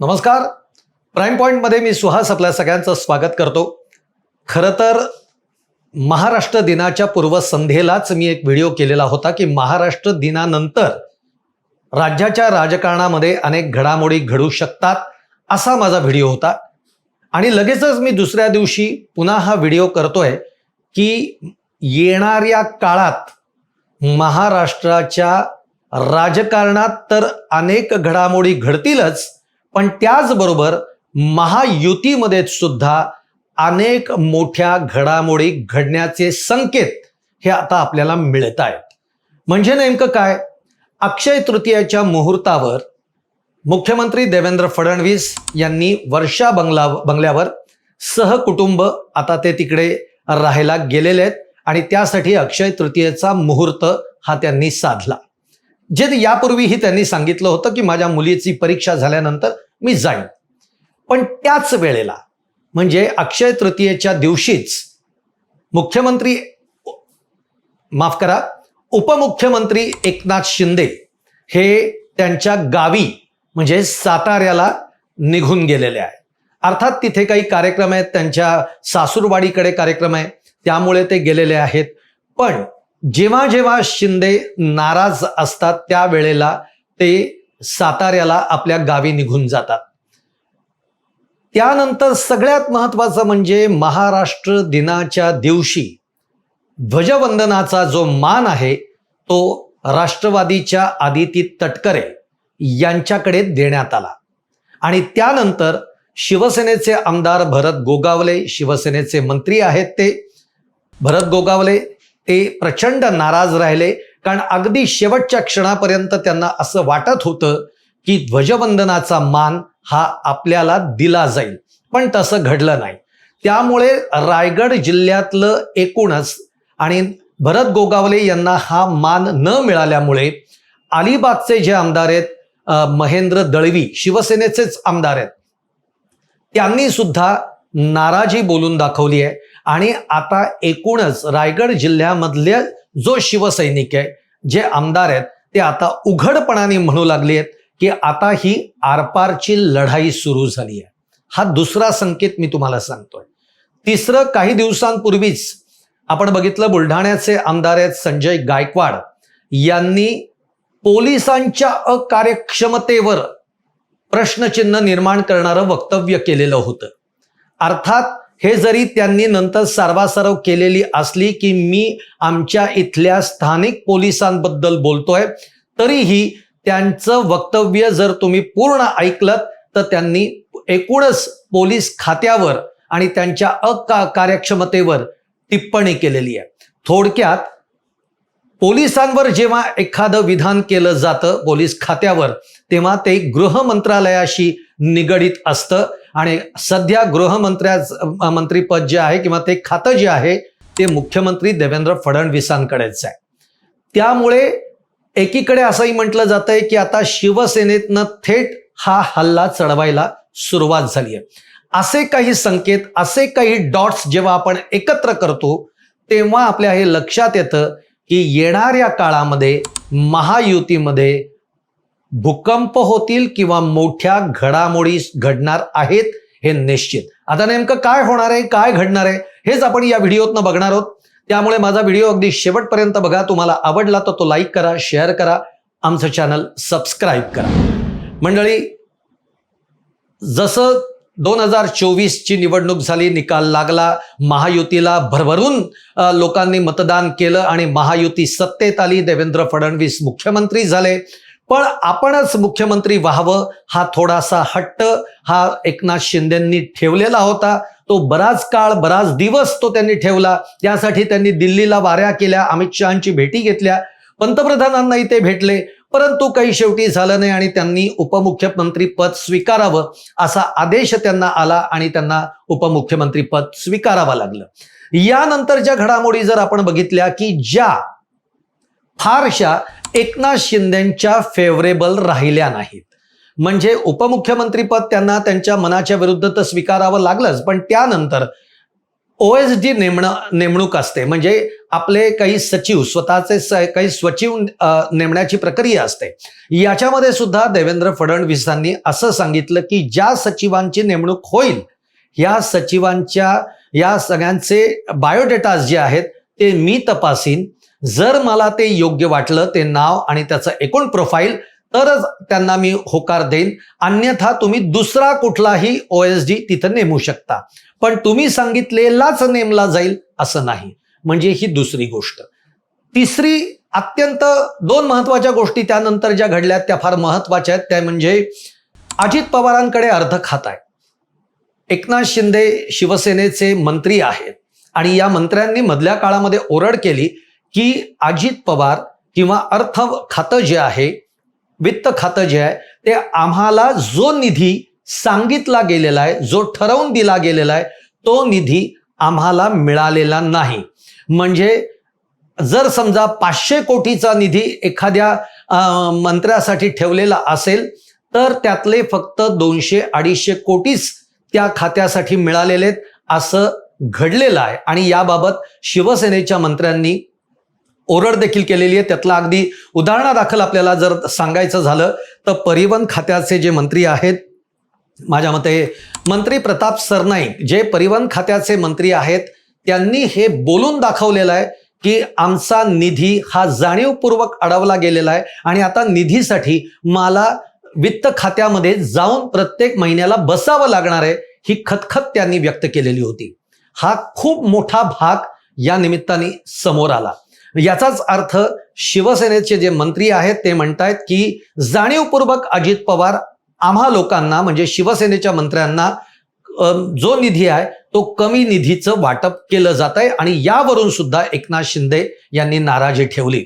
नमस्कार. प्राईम पॉईंटमध्ये मी सुहास आपल्या सगळ्यांचं स्वागत करतो. खरं तर महाराष्ट्र दिनाच्या पूर्वसंध्येलाच मी एक व्हिडिओ केलेला होता की महाराष्ट्र दिनानंतर राज्याच्या राजकारणामध्ये अनेक घडामोडी घडू शकतात असा माझा व्हिडिओ होता. आणि लगेचच मी दुसऱ्या दिवशी पुन्हा हा व्हिडिओ करतोय की येणाऱ्या काळात महाराष्ट्राच्या राजकारणात तर अनेक घडामोडी घडतीलच पण त्याचबरोबर महायुतीमध्ये सुद्धा अनेक मोठ्या घडामोडी घडण्याचे संकेत हे आता आपल्याला मिळत आहेत. म्हणजे नेमकं काय? अक्षय तृतीयाच्या मुहूर्तावर मुख्यमंत्री देवेंद्र फडणवीस यांनी वर्षा बंगला बंगल्यावर सहकुटुंब आता ते तिकडे राहायला गेलेले आहेत आणि त्यासाठी अक्षय तृतीयेचा मुहूर्त हा त्यांनी साधला. जे यापूर्वीही त्यांनी सांगितलं होतं की माझ्या मुलीची परीक्षा झाल्यानंतर मी जाईन. पण त्याच वेळेला म्हणजे अक्षय तृतीयेच्या दिवशीच मुख्यमंत्री माफ करा उपमुख्यमंत्री एकनाथ शिंदे हे त्यांच्या गावी म्हणजे साताऱ्याला निघून गेलेले आहे. अर्थात तिथे काही कार्यक्रम आहेत त्यांच्या सासूरवाडीकडे कार्यक्रम आहे त्यामुळे ते गेलेले आहेत. पण जेव्हा जेव्हा शिंदे नाराज असतात त्यावेळेला ते साताऱ्याला आपल्या गावी निघून जातात. त्यानंतर सगळ्यात महत्वाचं म्हणजे महाराष्ट्र दिनाच्या दिवशी ध्वजवंदनाचा जो मान आहे तो राष्ट्रवादीच्या आदिती तटकरे यांच्याकडे देण्यात आला. आणि त्यानंतर शिवसेनेचे आमदार भरत गोगावले शिवसेनेचे मंत्री आहेत ते. भरत गोगावले ते प्रचंड नाराज राहिले. कारण अगदी शेवटच्या क्षणापर्यंत त्यांना असं वाटत होतं की ध्वजवंदनाचा मान हा आपल्याला दिला जाईल. पण तसं घडलं नाही. त्यामुळे रायगड जिल्ह्यातलं एकूणच आणि भरत गोगावले यांना हा मान न मिळाल्यामुळे अलिबागचे जे आमदार आहेत महेंद्र दळवी शिवसेनेचेच आमदार आहेत त्यांनी सुद्धा नाराजी बोलून दाखवली आहे. आणि आता एकूणच रायगड जिल्ह्यामधले जो शिवसैनिक आहे जे आमदार आहेत ते आता उघडपणाने म्हणू लागले आहेत की आता ही आरपारची लढाई सुरू झाली आहे. हा दुसरा संकेत मी तुम्हाला सांगतोय. तिसरं काही दिवसांपूर्वीच आपण बघितलं बुलढाण्याचे आमदार आहेत संजय गायकवाड यांनी पोलिसांच्या अकार्यक्षमतेवर प्रश्नचिन्ह निर्माण करणारं वक्तव्य केलेलं होतं. अर्थात हे जरी त्यांनी नंतर सारवासारव केलेली असली की मी आमच्या इथल्या स्थानिक पोलिसांबद्दल बोलतोय तरीही त्यांचं वक्तव्य जर तुम्ही पूर्ण ऐकलं तर त्यांनी एकूणच पोलीस खात्यावर आणि त्यांच्या अका कार्यक्षमतेवर टिप्पणी केलेली आहे. थोडक्यात पोलिसांवर जेव्हा एखादं विधान केलं जातं पोलीस खात्यावर तेव्हा ते गृह मंत्रालयाशी निगडीत असतं. आणि सध्या गृहमंत्र्या मंत्रीपद जे आहे किंवा ते खातं जे आहे ते मुख्यमंत्री देवेंद्र फडणवीसांकडेच आहे. त्यामुळे एकीकडे असंही म्हटलं जातंय की आता शिवसेनेतनं थेट हा हल्ला चढवायला सुरुवात झाली आहे. असे काही संकेत असे काही डॉट्स जेव्हा आपण एकत्र करतो तेव्हा आपल्या हे लक्षात येतं की येणाऱ्या काळामध्ये महायुतीमध्ये भूकंप होतील किंवा मोठ्या घडामोडी घडणार आहेत हे निश्चित. आता नेमकं काय होणार आहे काय घडणार आहे हेच आपण या व्हिडिओतनं बघणार आहोत. त्यामुळे माझा व्हिडिओ अगदी शेवटपर्यंत बघा. तुम्हाला आवडला तर तो लाईक करा शेअर करा. आमचं चॅनल सबस्क्राईब करा. मंडळी जसं दोन हजार चोवीसची निवडणूक झाली निकाल लागला महायुतीला भरभरून लोकांनी मतदान केलं आणि महायुती सत्तेत आली देवेंद्र फडणवीस मुख्यमंत्री झाले पण आपणच मुख्यमंत्री व्हावं हा थोडासा हट्ट हा एकनाथ शिंदेंनी ठेवलेला होता. तो बराच काळ बराच दिवस तो त्यांनी ठेवला. त्यासाठी त्यांनी दिल्लीला वाऱ्या केल्या अमित शहाची भेटी घेतल्या. पंतप्रधानांनाही ते भेटले. परंतु काही शेवटी झालं नाही आणि त्यांनी उपमुख्यमंत्री पद स्वीकारावं असा आदेश त्यांना आला आणि त्यांना उपमुख्यमंत्री पद स्वीकारावं लागलं. यानंतरच्या घडामोडी जर आपण बघितल्या की ज्या फारशा एकनाथ शिंदेच्या फेवरेबल राहिल्या नाहीत. म्हणजे उपमुख्यमंत्रीपद त्यांना त्यांच्या मनाच्या विरुद्ध तर स्वीकारावं लागलंच पण त्यानंतर ओ एस डी नेमणं नेमणूक असते. म्हणजे आपले काही सचिव स्वतःचे स- काही सचिव नेमण्याची प्रक्रिया असते. याच्यामध्ये सुद्धा देवेंद्र फडणवीसांनी असं सांगितलं की ज्या सचिवांची नेमणूक होईल या सचिवांच्या या सगळ्यांचे बायोडेटाज जे आहेत ते मी तपासीन. जर मला ते योग्य वाटलं ते नाव आणि त्याचं एकूण प्रोफाईल तरच त्यांना मी होकार देईन. अन्यथा तुम्ही दुसरा कुठलाही ओ एस डी तिथं नेमू शकता. पण तुम्ही सांगितलेलाच नेमला जाईल असं नाही. म्हणजे ही दुसरी गोष्ट. तिसरी अत्यंत दोन महत्त्वाच्या गोष्टी त्यानंतर ज्या घडल्या त्या फार महत्त्वाच्या आहेत. त्या म्हणजे अजित पवारांकडे अर्ध खात आहे. एकनाथ शिंदे शिवसेनेचे मंत्री आहेत. आणि या मंत्र्यांनी मधल्या काळामध्ये ओरड केली. की अजित पवार किंवा अर्थ खातं जे आहे वित्त खातं जे आहे ते आम्हाला जो निधी सांगितला गेलेला आहे जो ठरवून दिला गेलेला आहे तो निधी आम्हाला मिळालेला नाही. म्हणजे जर समजा पाचशे कोटीचा निधी एखाद्या मंत्र्यासाठी ठेवलेला असेल तर त्यातले फक्त दोनशे अडीचशे कोटीच त्या खात्यासाठी मिळालेले आहेत असं घडलेलं आहे. आणि याबाबत शिवसेनेच्या मंत्र्यांनी ओरड देखील केलेली आहे. त्यातला अगदी उदाहरणादाखल आपल्याला जर सांगायचं झालं तर परिवहन खात्याचे जे मंत्री आहेत माझ्या मते मंत्री प्रताप सरनाईक जे परिवहन खात्याचे मंत्री आहेत त्यांनी हे बोलून दाखवलेलं आहे की आमचा निधी हा जाणीवपूर्वक अडवला गेलेला आहे आणि आता निधीसाठी मला वित्त खात्यामध्ये जाऊन प्रत्येक महिन्याला बसावं लागणार आहे ही खतखत त्यांनी व्यक्त केलेली होती. हा खूप मोठा भाग या निमित्ताने समोर आला. याचाच अर्थ शिवसेनेचे जे मंत्री आहेत ते म्हणतायत की जाणीवपूर्वक अजित पवार आम्हा लोकांना म्हणजे शिवसेनेच्या मंत्र्यांना जो निधी आहे तो कमी निधीचं वाटप केलं जात आहे आणि यावरून सुद्धा एकनाथ शिंदे यांनी नाराजी ठेवली.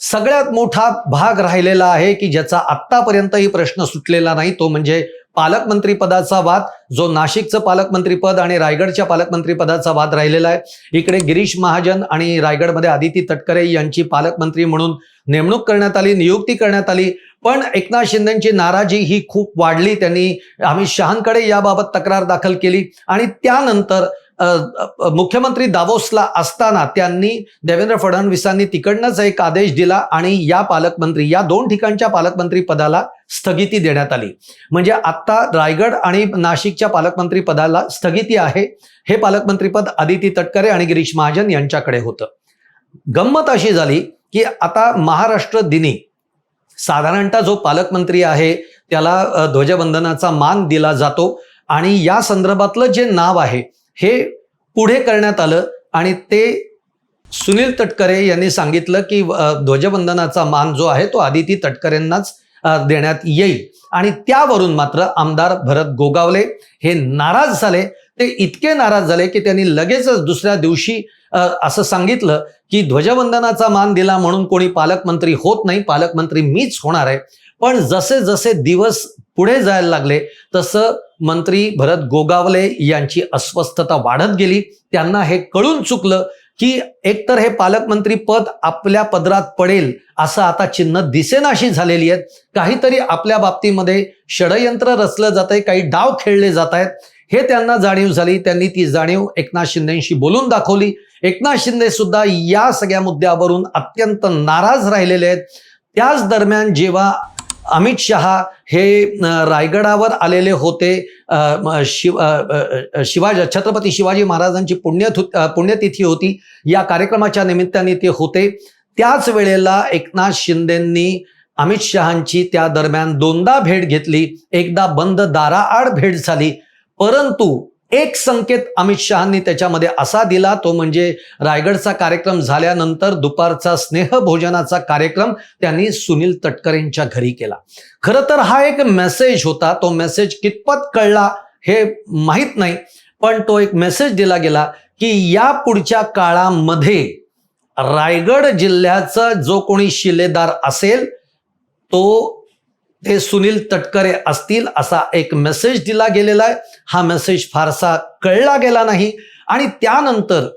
सगळ्यात मोठा भाग राहिलेला आहे की ज्याचा आत्तापर्यंतही प्रश्न सुटलेला नाही तो म्हणजे पालकमंत्री पदाचा वाद जो नाशिकचं पालकमंत्री पद आणि रायगडच्या पालकमंत्री पदाचा वाद राहिलेला आहे. इकडे गिरीश महाजन आणि रायगडमध्ये आदिती तटकरे यांची पालकमंत्री म्हणून नेमणूक करण्यात आली नियुक्ती करण्यात आली. पण एकनाथ शिंदेची नाराजी ही खूप वाढली. त्यांनी अमित शहांकडे याबाबत तक्रार दाखल केली आणि त्यानंतर मुख्यमंत्री दावोसला असताना त्यांनी देवेंद्र फडणवीसांनी तिकडनंच एक आदेश दिला आणि या पालकमंत्री या दोन ठिकाणच्या पालकमंत्री पदाला स्थगिती देण्यात आली. म्हणजे आत्ता रायगड आणि नाशिकच्या पालकमंत्री पदाला स्थगिती आहे. हे पालकमंत्रीपद आदिती तटकरे आणि गिरीश महाजन यांच्याकडे होतं. गंमत अशी झाली की आता महाराष्ट्र दिनी साधारणतः जो पालकमंत्री आहे त्याला ध्वजबंधनाचा ध्वजवंदनाचा मान दिला जातो आणि या संदर्भातलं जे नाव आहे हे पुढे करण्यात आलं आणि ते सुनील तटकरे यांनी सांगितलं की ध्वजवंदनाचा मान जो आहे तो आदिती तटकरेंनाच देण्यात येईल. आणि त्यावरून मात्र आमदार भरत गोगावले हे नाराज झाले. ते इतके नाराज झाले की त्यांनी लगेचच दुसऱ्या दिवशी असं सांगितलं की ध्वजवंदनाचा मान दिला म्हणून कोणी पालकमंत्री होत नाही. पालकमंत्री मीच होणार आहे. पण जसे जसे दिवस पुढे जायला लागले तसं मंत्री भरत गोगावले यांची अस्वस्थता वाढत गेली. त्यांना हे कळून चुकलं की एकतर हे पालकमंत्री पद आपल्या पदरात पडेल असं आता चिन्ह दिसेनाशी झालेली आहेत. काहीतरी आपल्या बाबतीमध्ये षडयंत्र रचलं जात आहे काही डाव खेळले जात आहेत. हे त्यांना जाणीव झाली. त्यांनी ती जाणीव एकनाथ शिंदेशी बोलून दाखवली. एकनाथ शिंदे सुद्धा या सगळ्या मुद्द्यावरून अत्यंत नाराज राहिलेले आहेत. त्याच दरम्यान जेव्हा अमित शहा हे रायगडावर आलेले होते. शिव शिवाजी छत्रपती शिवाजी महाराजांची पुण्यथु पुण्यतिथी होती. या कार्यक्रमाच्या निमित्ताने ते होते. त्याच वेळेला एकनाथ शिंदेंनी अमित शहांची त्या दरम्यान दोनदा भेट घेतली. एकदा बंद दाराआड भेट झाली. परंतु एक संकेत अमित शहांनी त्याच्यामध्ये असा दिला तो म्हणजे रायगडचा कार्यक्रम झाल्यानंतर दुपारचा स्नेहभोजनाचा कार्यक्रम त्यांनी सुनील तटकरेंच्या घरी केला. खरं तर हा एक मेसेज होता तो मेसेज कितपत कळला हे माहीत नाही पण तो एक मेसेज दिला गेला की या पुढच्या काळामध्ये रायगड जिल्ह्याचा जो कोणी शिलेदार असेल तो ते सुनील तटकरे असतील असा एक मेसेज दिला गेलेला आहे. हा मेसेज फारसा कळला गेला नाही. आणि त्यानंतर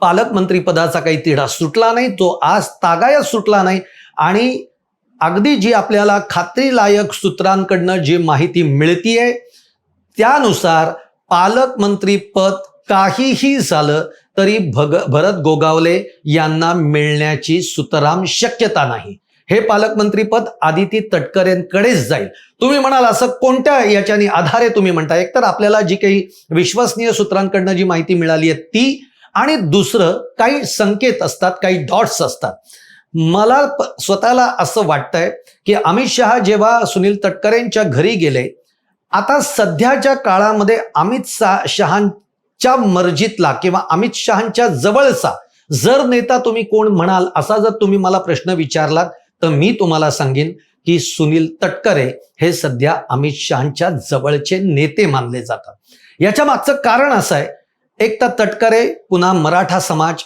पालकमंत्री पदाचा काही तिढा सुटला नाही. तो आज तागायत सुटला नाही. आणि अगदी जी आपल्याला खात्रीलायक सूत्रांकडनं जी माहिती मिळतीये त्यानुसार पालकमंत्री पद काहीही झालं तरी भग भरत गोगावले यांना मिळण्याची सुतराम शक्यता नाही. हे पालकमंत्रीपद आदिती तटकरेंकडेच जाईल. तुम्ही म्हणाल असं कोणत्या याच्याने आधारे तुम्ही म्हणता? एकतर आपल्याला जी काही विश्वसनीय सूत्रांकडनं जी माहिती मिळाली आहे ती आणि दुसरं काही संकेत असतात काही डॉट्स असतात. मला स्वतःला असं वाटतंय की अमित शहा जेव्हा सुनील तटकरेंच्या घरी गेले आता सध्याच्या काळामध्ये अमित शाह शहांच्या मर्जीतला किंवा अमित शहांच्या जवळचा जर नेता तुम्ही कोण म्हणाल असा जर तुम्ही मला प्रश्न विचारलात तर मी तुम्हाला सांगेन की सुनील तटकरे हे सध्या अमित शहांच्या जवळचे नेते मानले जातात. याच्या मागचं कारण असं आहे एक तर तटकरे पुन्हा मराठा समाज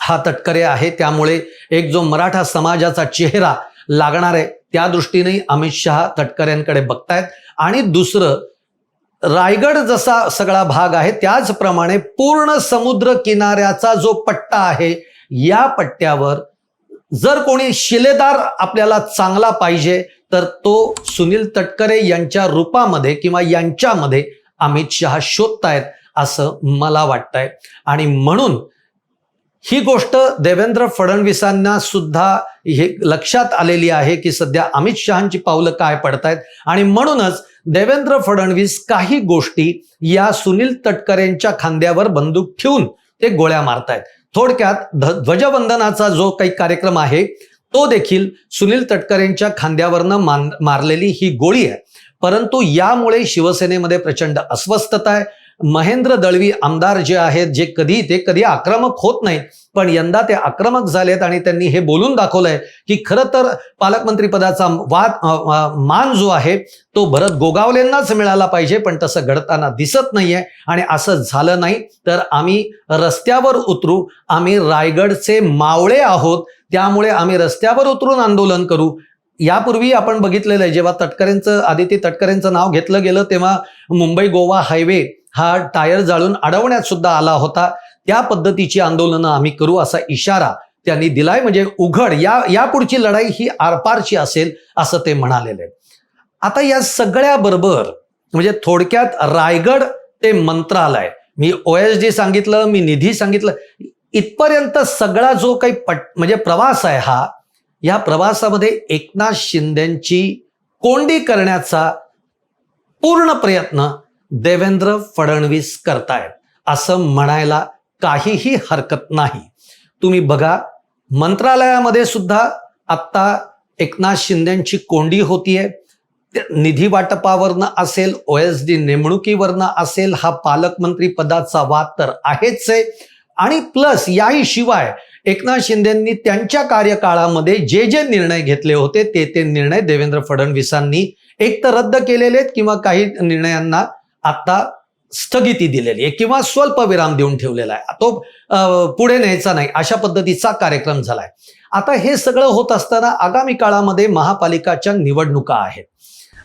हा तटकरे आहे त्यामुळे एक जो मराठा समाजाचा चेहरा लागणार आहे त्या दृष्टीने अमित शहा तटकऱ्यांकडे बघतायत. आणि दुसरं रायगड जसा सगळा भाग आहे त्याचप्रमाणे पूर्ण समुद्र किनाऱ्याचा जो पट्टा आहे या पट्ट्यावर जर कोणी शिलेदार आपल्याला चांगला पाहिजे तर तो सुनील तटकरे यांच्या रूपामध्ये किंवा यांच्यामध्ये अमित शहा शोधतायत असं मला वाटतंय. आणि म्हणून ही गोष्ट देवेंद्र फडणवीसांना सुद्धा हे लक्षात आलेली आहे की सध्या अमित शहांची पावलं काय पडतायत. आणि म्हणूनच देवेंद्र फडणवीस काही गोष्टी या सुनील तटकरेंच्या खांद्यावर बंदूक ठेवून ते गोळ्या मारतायत. थोडक्यात ध- ध्वजवंदनाचा जो काही कार्यक्रम आहे तो देखील सुनील तटकरेंच्या खांद्यावरनं मान मारलेली ही गोळी आहे. परंतु यामुळे शिवसेनेमध्ये प्रचंड अस्वस्थता आहे. महेंद्र दळवी आमदार जे आहेत जे कधी ते कधी आक्रमक होत नाहीत. पण यंदा ते आक्रमक झालेत आणि त्यांनी हे बोलून दाखवलंय की खरं तर पालकमंत्री पदाचा वाद मान जो आहे तो भरत गोगावलेंनाच मिळाला पाहिजे पण तसं घडताना दिसत नाहीये. आणि असं झालं नाही तर आम्ही रस्त्यावर उतरू. आम्ही रायगडचे मावळे आहोत त्यामुळे आम्ही रस्त्यावर उतरून आंदोलन करू. यापूर्वी आपण बघितलेलं आहे जेव्हा तटकरेंचं आदिती तटकरेंचं नाव घेतलं गेलं तेव्हा मुंबई गोवा हायवे हा टायर जाळून अडवण्यात सुद्धा आला होता. त्या पद्धतीची आंदोलनं आम्ही करू असा इशारा त्यांनी दिलाय. म्हणजे उघड या यापुढची लढाई ही आरपारची असेल असं ते म्हणालेले आता या सगळ्या बरोबर म्हणजे थोडक्यात रायगड ते मंत्रालय. मी ओ एस डी सांगितलं मी निधी सांगितलं. इथपर्यंत सगळा जो काही पट म्हणजे प्रवास आहे हा या प्रवासामध्ये एकनाथ शिंदेची कोंडी करण्याचा पूर्ण प्रयत्न देवेंद्र फडणवीस करतायत असं म्हणायला काहीही हरकत नाही. तुम्ही बघा मंत्रालयामध्ये सुद्धा आत्ता एकनाथ शिंदेची कोंडी होतीये. निधी वाटपावरनं असेल ओ एस डी नेमणुकीवरनं असेल हा पालकमंत्री पदाचा वाद तर आहेच आहे आणि प्लस याही शिवाय एकनाथ शिंदेंनी त्यांच्या कार्यकाळामध्ये जे जे निर्णय घेतले होते ते ते निर्णय देवेंद्र फडणवीसांनी एक तर रद्द केलेले आहेत किंवा काही निर्णयांना आता स्थगिती दिलेली आहे किंवा स्वल्प विराम देऊन ठेवलेला आहे. तो पुढे न्यायचा नाही अशा पद्धतीचा कार्यक्रम झालाय. आता हे सगळं होत असताना आगामी काळामध्ये महापालिकाच्या निवडणुका आहेत.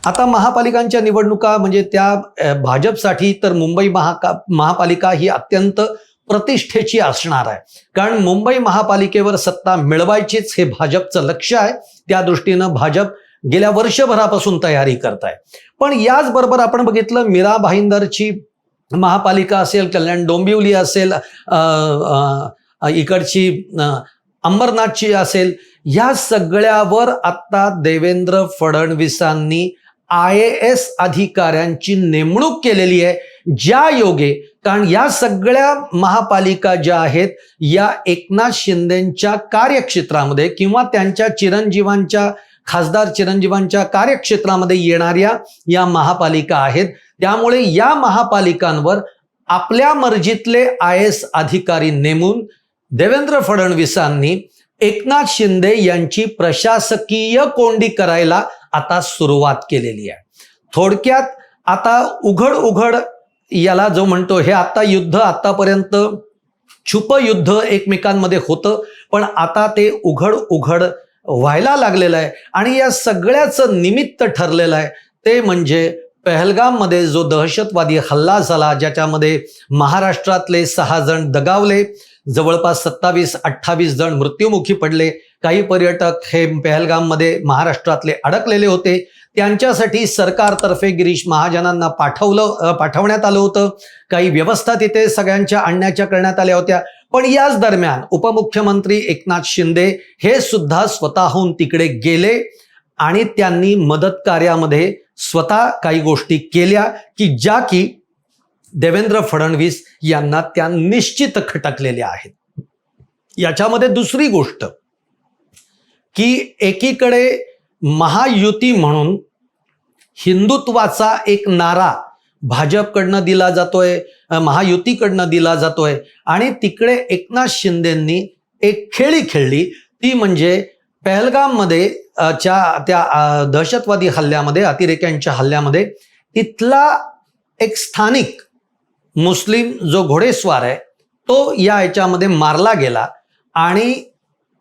आता महापालिकांच्या निवडणुका म्हणजे त्या भाजपसाठी तर मुंबई महाका महापालिका ही अत्यंत प्रतिष्ठेची असणार आहे. कारण मुंबई महापालिकेवर सत्ता मिळवायचीच हे भाजपचं लक्ष आहे. त्या दृष्टीनं भाजप गेल्या वर्षभरापासून तयारी करताय. पण याचबरोबर आपण बघितलं मीरा भाईंदरची महापालिका असेल कल्याण डोंबिवली असेल इकडची अंबरनाथची असेल या सगळ्यावर आत्ता देवेंद्र फडणवीसांनी आय ए एस अधिकाऱ्यांची नेमणूक केलेली आहे ज्या योगे कारण या सगळ्या महापालिका ज्या आहेत या एकनाथ शिंदेच्या कार्यक्षेत्रामध्ये किंवा त्यांच्या चिरंजीवांच्या खासदार चिरंजीवांच्या कार्यक्षेत्रामध्ये येणाऱ्या या महापालिका आहेत. त्यामुळे या महापालिकांवर आपल्या मर्जीतले आय एस अधिकारी नेमून देवेंद्र फडणवीसांनी एकनाथ शिंदे यांची प्रशासकीय कोंडी करायला आता सुरुवात केलेली आहे. थोडक्यात आता उघड उघड याला जो म्हणतो हे आता युद्ध आतापर्यंत छुप युद्ध एकमेकांमध्ये होतं पण आता ते उघड उघड व्हायला लागलेलं आहे. आणि या सगळ्याचं निमित्त ठरलेलं आहे. ते म्हणजे पहलगाममध्ये जो दहशतवादी हल्ला झाला ज्याच्यामध्ये महाराष्ट्रातले सहा जण दगावले जवळपास सत्तावीस अठ्ठावीस जण मृत्युमुखी पडले. काही पर्यटक हे पहलगाममध्ये महाराष्ट्रातले अडकलेले होते. त्यांच्यासाठी सरकारतर्फे गिरीश महाजनांना पाठवलं पाठवण्यात आलं होतं. काही व्यवस्था तिथे सगळ्यांच्या आणण्याच्या करण्यात आल्या होत्या. पण याच दरम्यान उपमुख्यमंत्री एकनाथ शिंदे हे सुद्धा स्वतःहून तिकडे गेले आणि त्यांनी मदत कार्यामध्ये स्वतः काही गोष्टी केल्या की ज्या की देवेंद्र फडणवीस यांना त्या निश्चित खटकलेल्या आहेत. याच्यामध्ये दुसरी गोष्ट की एकीकडे महायुती म्हणून हिंदुत्वाचा एक नारा भाजपकडनं दिला जातोय महायुतीकडनं दिला जातोय. आणि तिकडे एकनाथ शिंदेंनी एक खेळी खेळली. ती म्हणजे पहलगाममध्ये च्या त्या दहशतवादी हल्ल्यामध्ये अतिरेक्यांच्या हल्ल्यामध्ये तिथला एक स्थानिक मुस्लिम जो घोडेस्वार आहे तो या याच्यामध्ये मारला गेला. आणि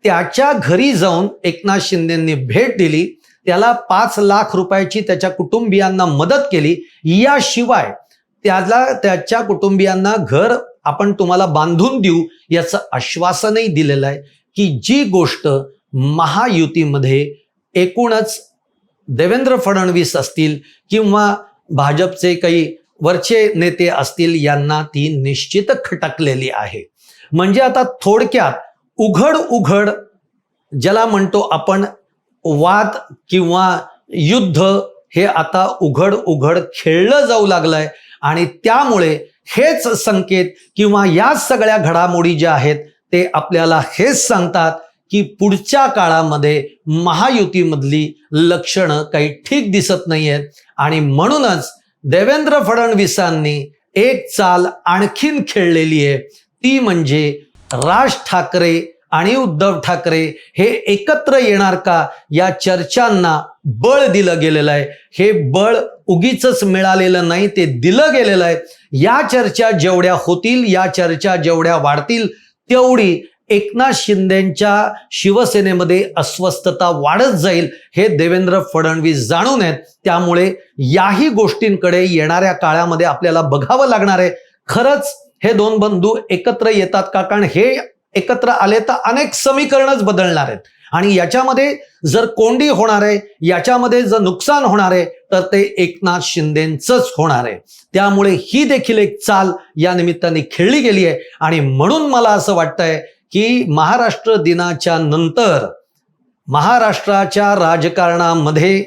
त्याच्या घरी जाऊन एकनाथ शिंदेंनी भेट दिली. त्याला पाच लाख रुपयाची त्याच्या कुटुंबियांना मदत केली. याशिवाय त्याला त्याच्या कुटुंबियांना घर आपण तुम्हाला बांधून देऊ याचं आश्वासनही दिलेलं आहे की जी गोष्ट महायुतीमध्ये एकूणच देवेंद्र फडणवीस असतील किंवा भाजपचे काही वरचे नेते असतील यांना ती निश्चित खटकलेली आहे. म्हणजे आता थोडक्यात उघड उघड ज्याला म्हणतो आपण वाद किंवा युद्ध हे आता उघड उघड खेळलं जाऊ लागलंय. आणि त्यामुळे हेच संकेत किंवा या सगळ्या घडामोडी ज्या आहेत ते आपल्याला हेच सांगतात की पुढच्या काळामध्ये महायुतीमधली लक्षणं काही ठीक दिसत नाही आहेत आणि म्हणूनच देवेंद्र फडणवीसांनी एक चाल आणखीन खेळलेली आहे. ती म्हणजे राज ठाकरे आणि उद्धव ठाकरे हे एकत्र येणार का? या चर्चांना बळ दिलं गेलेलं आहे. हे बळ उगीच मिळालेलं नाही ते दिलं गेलेलं आहे. या चर्चा जेवढ्या होतील या चर्चा जेवढ्या वाढतील तेवढी एकनाथ शिंदेच्या शिवसेनेमध्ये अस्वस्थता वाढत जाईल हे देवेंद्र फडणवीस जाणून आहेत. त्यामुळे याही गोष्टींकडे येणाऱ्या काळामध्ये आपल्याला बघावं लागणार आहे. खरंच हे दोन बंधू एकत्र येतात का? कारण हे एकत्र आले तर अनेक समीकरणच बदलणार आहेत. आणि याच्यामध्ये जर कोंडी होणार आहे याच्यामध्ये जर नुकसान होणार आहे तर ते एकनाथ शिंदेच होणार आहे. त्यामुळे ही देखील एक चाल या निमित्ताने खेळली गेली आहे. आणि म्हणून मला असं वाटतंय की महाराष्ट्र दिनाच्या नंतर महाराष्ट्राच्या राजकारणामध्ये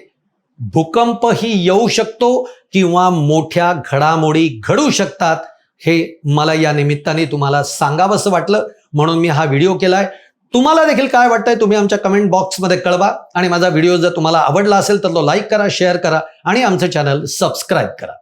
भूकंपही येऊ शकतो किंवा मोठ्या घडामोडी घडू शकतात हे मला या निमित्ताने तुम्हाला सांगावंसं वाटलं. म्हणून मी हा व्हिडिओ केलाय. तुम्हाला देखील काय वाटतंय तुम्ही आमच्या कमेंट बॉक्समध्ये कळवा. आणि माझा व्हिडिओ जर तुम्हाला आवडला असेल तर तो लाईक करा शेअर करा आणि आमचं चॅनल सबस्क्राईब करा.